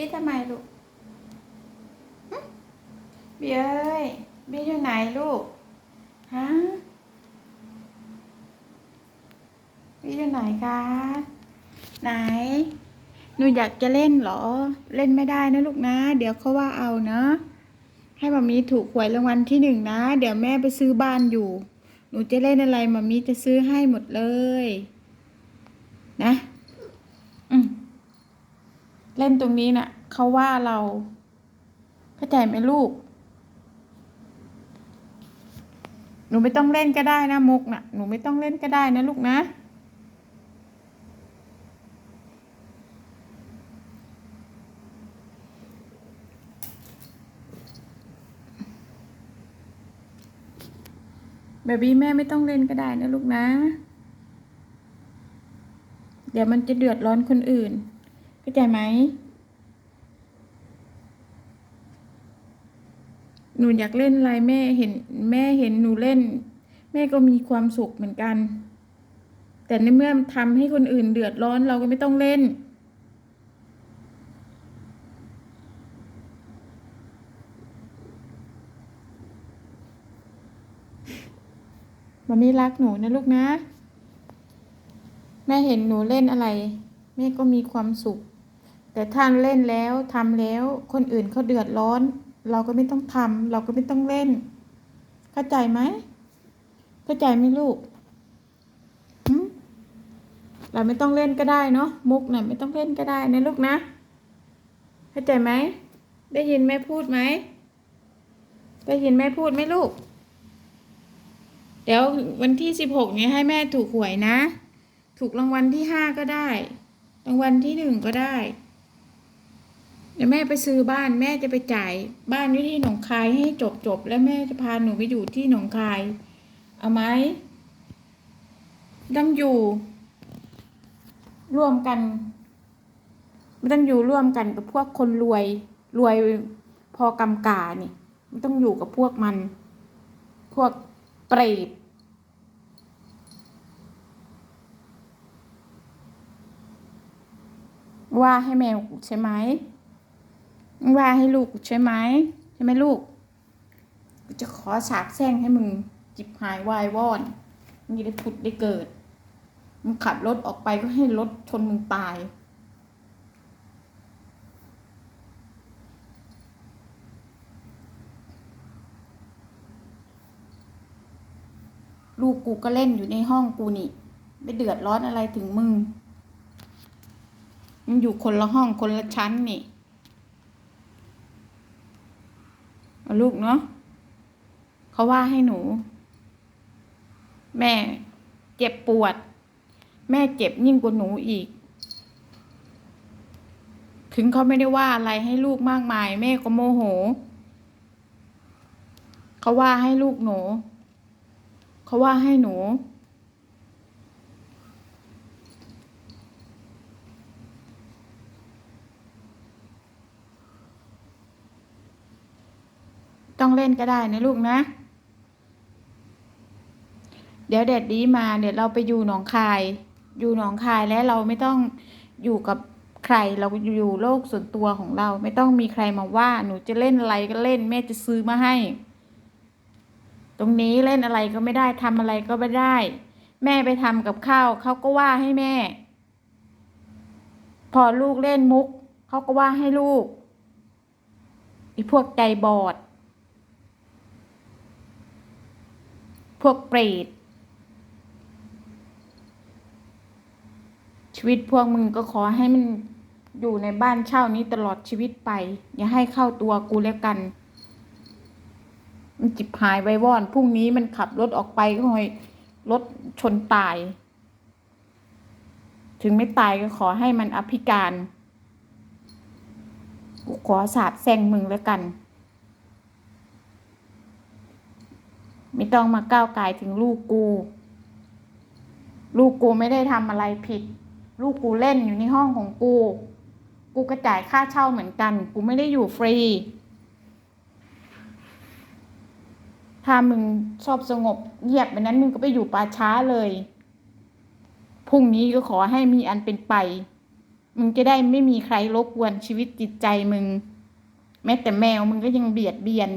บี้ทำไมลูกเบี้ยเอ้ยบี้อยู่ไหนลูกฮะบี้อยู่ไหนคะไหนหนูอยากจะเล่นเหรอ เล่นไม่ได้นะลูกนะ เดี๋ยวเขาว่าเอานะให้มามีถูกหวยรางวัลที่หนึ่งนะ เดี๋ยวแม่ไปซื้อบ้านอยู่ หนูจะเล่นอะไรมามีจะซื้อให้หมดเลย นะ เล่นตรงนี้น่ะเขาว่าเรา เข้าใจไหมลูก หนูไม่ต้องเล่นก็ได้นะมุกน่ะ หนูไม่ต้องเล่นก็ได้นะลูกนะแบบี้แม่ไม่ต้องเล่นก็ได้นะลูกนะ เดี๋ยวมันจะเดือดร้อนคนอื่นาใจไหม หนูอยากเล่นอะไรแม่เห็นแม่เห็นหนูเล่น แม่ก็มีความสุขเหมือนกัน แต่ในเมื่อทำให้คนอื่นเดือดร้อนเราก็ไม่ต้องเล่นวันนี้รักหนูนะลูกนะ แม่เห็นหนูเล่นอะไรแม่ก็มีความสุข แต่ท่านเล่นแล้วทำแล้ว คนอื่นเขาเดือดร้อน เราก็ไม่ต้องทำเราก็ไม่ต้องเล่น เข้าใจไหมเข้าใจไหมลูกเราไม่ต้องเล่นก็ได้เนาะมุกเนี่ยไม่ต้องเล่นก็ได้นะลูกนะ เข้าใจไหมได้ยินแม่พูดไหมได้ยินแม่พูดไหมลูก เดี๋ยววันที่สิบหกนี้ให้แม่ถูกหวยนะ ถูกรางวัลที่ห้าก็ได้ รางวัลที่หนึ่งก็ได้ เดี๋ยวแม่ไปซื้อบ้านแม่จะไปจ่ายบ้านอยู่ที่หนองคายให้จบจบๆแล้วแม่จะพาหนูไปอยู่ที่หนองคาย เอาไหมต้องอยู่ ร่วมกันไม่ต้องอยู่ร่วมกันกับพวกคนรวย รวยพอกำกานี่ไม่ต้องอยู่กับพวกมัน พวกเปรตว่าให้แมวใช่ไหม ว่าให้ลูกใช่ไหมใช่ไหมลูกกูจะขอสาบแช่งให้มึงจิบหายวายวอดมึงได้ผุดได้เกิดมึงขับรถออกไปก็ให้รถชนมึงตาย ลูกกูก็เล่นอยู่ในห้องกูนี่ไม่เดือดร้อนอะไรถึงมึงมันอยู่คนละห้องคนละชั้นนี่เอา ลูกเนาะเขาว่าให้หนู แม่เจ็บปวด แม่เจ็บยิ่งกว่าหนูอีก ถึงเขาไม่ได้ว่าอะไรให้ลูกมากมาย แม่ก็โมโหเขาว่าให้ลูกหนู เขาว่าให้หนู ต้องเล่นก็ได้นะลูกนะ เดี๋ยวแดดดีมาเดี๋ยวเราไปอยู่หนองคาย อยู่หนองคายแล้วเราไม่ต้องอยู่กับใครเราอยู่โลกส่วนตัวของเรา ไม่ต้องมีใครมาว่า หนูจะเล่นอะไรก็เล่นแม่จะซื้อมาให้ ตรงนี้เล่นอะไรก็ไม่ได้ทำอะไรก็ไม่ได้ แม่ไปทำกับข้าวเขาก็ว่าให้แม่ พอลูกเล่นมุกเขาก็ว่าให้ลูกไอีพวกใจบอด พวกเปรตชีวิตพวกมึงก็ขอให้มันอยู่ในบ้านเช่านี้ตลอดชีวิตไป อย่าให้เข้าตัวกูแล้วกัน มันจิบหายไว้วอนพรุ่งนี้มันขับรถออกไปก็หอยรถชนตาย ถึงไม่ตายก็ขอให้มันอภิการ กูขอสาดแซงมึงแล้วกัน ไม่ ต้องมาก้าวไก่ายถึงลูกกู ลูกกูไม่ได้ทำอะไรผิด ลูกกูเล่นอยู่ในห้องของกู กูก็จ่ายค่าเช่าเหมือนกัน กูไม่ได้อยู่ฟรี ถ้ามึงชอบสงบเงียบแบบนั้นมึงก็ไปอยู่ป่าช้าเลยพรุ่งนี้ก็ขอให้มีอันเป็นไป มึงจะได้ไม่มีใครรบกวนชีวิตจิตใจมึง แม้แต่แมวมึงก็ยังเบียดเบียน